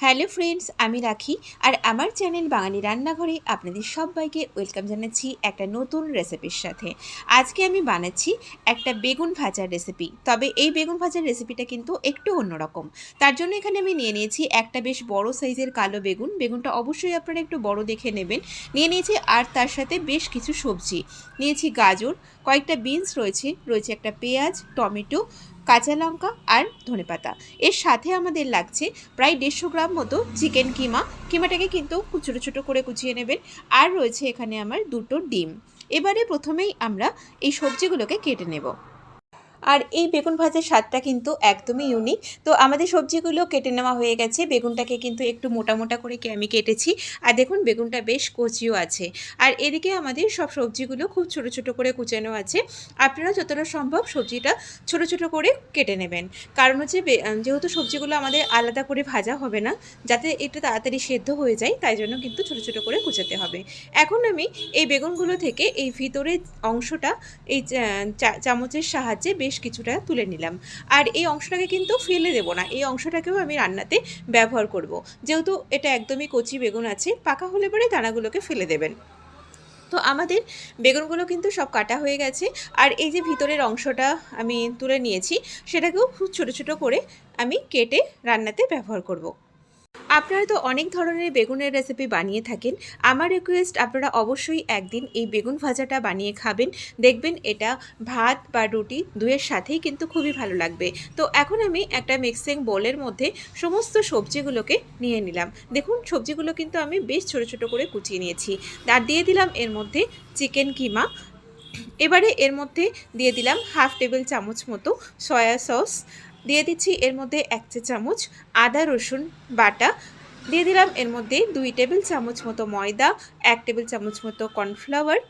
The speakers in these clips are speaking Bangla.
হ্যালো ফ্রেন্ডস, আমি রাখি। আর আমার চ্যানেল বাঙালি রান্নাঘরে আপনাদের সবাইকে ওয়েলকাম জানাচ্ছি একটা নতুন রেসিপির সাথে। আজকে আমি বানাচ্ছি একটা বেগুন ভাজার রেসিপি। তবে এই বেগুন ভাজার রেসিপিটা কিন্তু একটু অন্যরকম। তার জন্য এখানে আমি নিয়ে নিয়েছি একটা বেশ বড় সাইজের কালো বেগুন। বেগুনটা অবশ্যই আপনারা একটু বড় দেখে নেবেন। নিয়ে নিয়েছি আর তার সাথে বেশ কিছু সবজি। নিয়েছি গাজর, কয়েকটা বিনস রয়েছে রয়েছে একটা পেঁয়াজ, টমেটো কাঁচা লঙ্কা আর ধনে পাতা। এর সাথে আমাদের লাগছে প্রায় দেড়শো গ্রাম মতো চিকেন কিমা। কিমাটাকে কিন্তু ছোটো ছোটো করে কুচিয়ে নেবেন। আর রয়েছে এখানে আমার দুটো ডিম। এবারে প্রথমেই আমরা এই সবজিগুলোকে কেটে নেব। আর এই বেগুন ভাজার স্বাদটা কিন্তু একদমই ইউনিক তো আমাদের সবজিগুলো কেটে নেওয়া হয়ে গেছে। বেগুনটাকে কিন্তু একটু মোটা মোটা করে আমি কেটেছি। আর দেখুন, বেগুনটা বেশ কচিও আছে। আর এদিকে আমাদের সব সবজিগুলো খুব ছোট ছোট করে কুচানো আছে। আপনারা যতটা সম্ভব সবজিটা ছোট ছোট করে কেটে নেবেন। কারণ হচ্ছে যেহেতু সবজিগুলো আমাদের আলাদা করে ভাজা হবে না, যাতে একটু তাড়াতাড়ি সেদ্ধ হয়ে যায়, তাই জন্য কিন্তু ছোট ছোট করে কুচাতে হবে। এখন আমি এই বেগুনগুলো থেকে এই ভিতরের অংশটা, এই চামচের সাহায্যে বেশ কিছুটা তুলে নিলাম আর এই অংশটাকে কিন্তু ফেলে দেবো না এই অংশটাকেও আমি রান্নাতে ব্যবহার করব। যেহেতু এটা একদমই কচি বেগুন আছে, পাকা হলে পরে দানাগুলোকে ফেলে দেবেন তো আমাদের বেগুনগুলো কিন্তু সব কাটা হয়ে গেছে আর এই যে ভিতরের অংশটা আমি তুলে নিয়েছি, সেটাকেও খুব ছোটো ছোটো করে আমি কেটে রান্নাতে ব্যবহার করব। আপনারা তো অনেক ধরনের বেগুনের রেসিপি বানিয়ে থাকেন। আমার রিকোয়েস্ট আপনারা অবশ্যই একদিন এই বেগুন ভাজাটা বানিয়ে খাবেন। দেখবেন এটা ভাত বা রুটি দুয়ের সাথেই কিন্তু খুবই ভালো লাগবে। তো এখন আমি একটা মিক্সিং বোলের মধ্যে সমস্ত সবজিগুলোকে নিয়ে নিলাম। দেখুন, সবজিগুলো কিন্তু আমি বেশ ছোটো ছোটো করে কুচিয়ে নিয়েছি। আর দিয়ে দিলাম এর মধ্যে চিকেন কিমা। এবারে এর মধ্যে দিয়ে দিলাম হাফ টেবিল চামচ মতো সয়া সস দিয়ে দিচ্ছি এর মধ্যে এক চা চামচ আদা, রসুন বাটা। দিয়ে দিলাম এর মধ্যে দুই টেবিল চামচ মতো ময়দা, এক টেবিল চামচ মতো কর্নফ্লাওয়ার।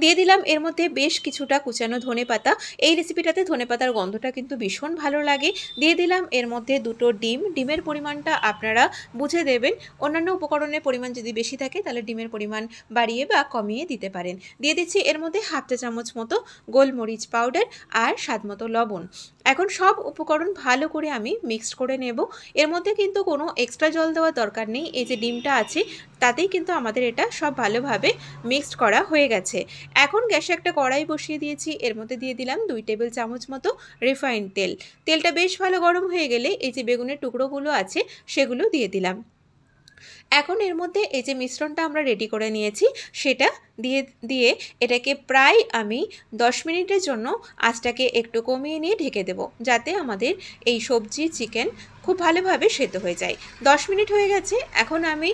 দিয়ে দিলাম এর মধ্যে বেশ কিছুটা কুচানো ধনে পাতা। এই রেসিপিটাতে ধনে পাতার গন্ধটা কিন্তু ভীষণ ভালো লাগে। দিয়ে দিলাম এর মধ্যে দুটো ডিম। ডিমের পরিমাণটা আপনারা বুঝে দেবেন। অন্যান্য উপকরণের পরিমাণ যদি বেশি থাকে, তাহলে ডিমের পরিমাণ বাড়িয়ে বা কমিয়ে দিতে পারেন। দিয়ে দিচ্ছি এর মধ্যে হাফ চা চামচ মতো গোলমরিচ পাউডার আর স্বাদ মতো লবণ। এখন সব উপকরণ ভালো করে আমি মিক্সড করে নেব। এর মধ্যে কিন্তু কোনো এক্সট্রা জল দেওয়ার দরকার নেই। এই যে ডিমটা আছে, তাতেই কিন্তু আমাদের এটা সব ভালোভাবে মিক্সড করা হয়ে গেছে। এখন গ্যাসে একটা কড়াই বসিয়ে দিয়েছি। এর মধ্যে দিয়ে দিলাম দুই টেবিল চামচ মতো রিফাইন্ড তেল। তেলটা বেশ ভালো গরম হয়ে গেলে এই যে বেগুনের টুকরোগুলো আছে, সেগুলো দিয়ে দিলাম। এখন এর মধ্যে এই যে মিশ্রণটা আমরা রেডি করে নিয়েছি, সেটা দিয়ে দিয়ে এটাকে প্রায় আমি দশ মিনিটের জন্য আঁচটাকে একটু কমিয়ে নিয়ে ঢেকে দেব, যাতে আমাদের এই সবজি চিকেন খুব ভালোভাবে সেদ্ধ হয়ে যায়। দশ মিনিট হয়ে গেছে, এখন আমি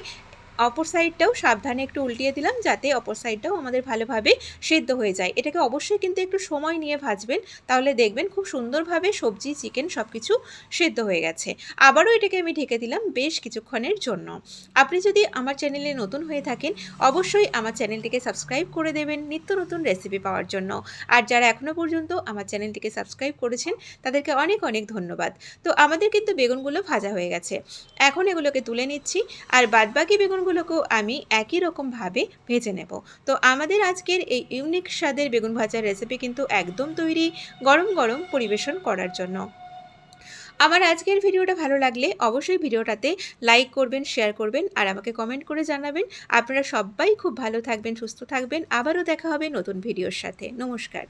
অপর সাইডটাও সাবধানে একটু উল্টিয়ে দিলাম যাতে অপর সাইডটাও আমাদের ভালোভাবে সেদ্ধ হয়ে যায়। এটাকে অবশ্যই কিন্তু একটু সময় নিয়ে ভাজবেন, তাহলে দেখবেন খুব সুন্দরভাবে সবজি, চিকেন সব কিছু সেদ্ধ হয়ে গেছে। আবারও এটাকে আমি ঢেকে দিলাম বেশ কিছুক্ষণের জন্য। আপনি যদি আমার চ্যানেলে নতুন হয়ে থাকেন, অবশ্যই আমার চ্যানেলটিকে সাবস্ক্রাইব করে দেবেন নিত্য নতুন রেসিপি পাওয়ার জন্য। আর যারা এখনও পর্যন্ত আমার চ্যানেলটিকে সাবস্ক্রাইব করেছেন, তাদেরকে অনেক অনেক ধন্যবাদ। তো আমাদের কিন্তু বেগুনগুলো ভাজা হয়ে গেছে। এখন এগুলোকে তুলে নিচ্ছি। আর বাদবাকি বেগুনগুলোকেও আমি একই রকমভাবে ভেজে নেব। তো আমাদের আজকের এই ইউনিক স্বাদের বেগুন ভাজার রেসিপি কিন্তু একদম তৈরি গরম গরম পরিবেশন করার জন্য। আমার আজকের ভিডিওটা ভালো লাগলে অবশ্যই ভিডিওটাতে লাইক করবেন শেয়ার করবেন আর আমাকে কমেন্ট করে জানাবেন। আপনারা সবাই খুব ভালো থাকবেন, সুস্থ থাকবেন। আবারও দেখা হবে নতুন ভিডিওর সাথে। নমস্কার।